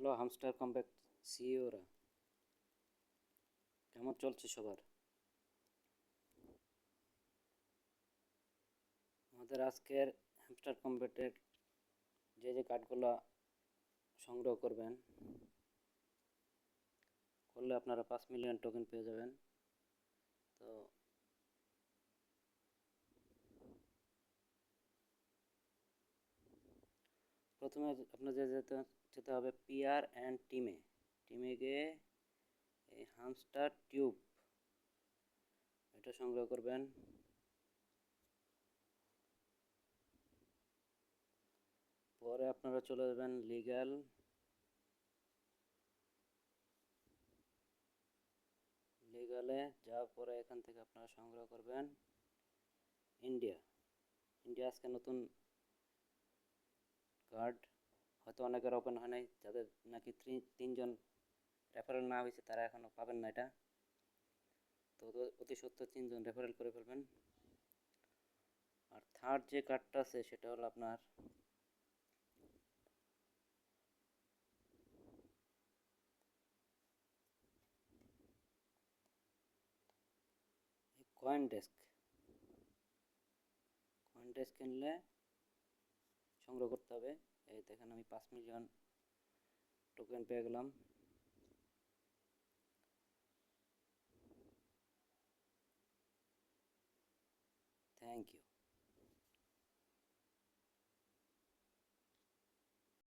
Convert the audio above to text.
Hello hamster comeback সিইওরা কেমন চলছে সবার? আমাদের আজকের হ্যামস্টার কম্প্যাক্টের যে যে কার্ডগুলো সংগ্রহ করবেন, করলে আপনারা পাঁচ মিলিয়ন টোকেন পেয়ে যাবেন তো প্রথমে আপনাদের যেতে যেতে হবে পিআর অ্যান্ড টিমে। টিমে গিয়ে এই হামস্টার টিউব, এটা সংগ্রহ করবেন। পরে আপনারা চলে যাবেন লিগ্যাল লিগালে যাওয়ার পরে এখান থেকে আপনারা সংগ্রহ করবেন ইন্ডিয়া। ইন্ডিয়া আজকে নতুন কার্ড হয়তো অনেকের ওপেন হয় নাই, যাদের নাকি তিনজন রেফারেল না হয়েছে, তারা এখনও পাবেন না এটা। তো অতি সত্য তিনজন রেফারেল করে ফেলবেন। আর থার্ড যে কার্ডটা আছে, সেটা হলো আপনার কয়েন ডেস্ক কয়েন ডেস্ক কিনলে সংগ্রহ করতে হবে। এই দেখেন আমি পাঁচ মিলিয়ন টোকেন পেয়ে গেলাম। Thank you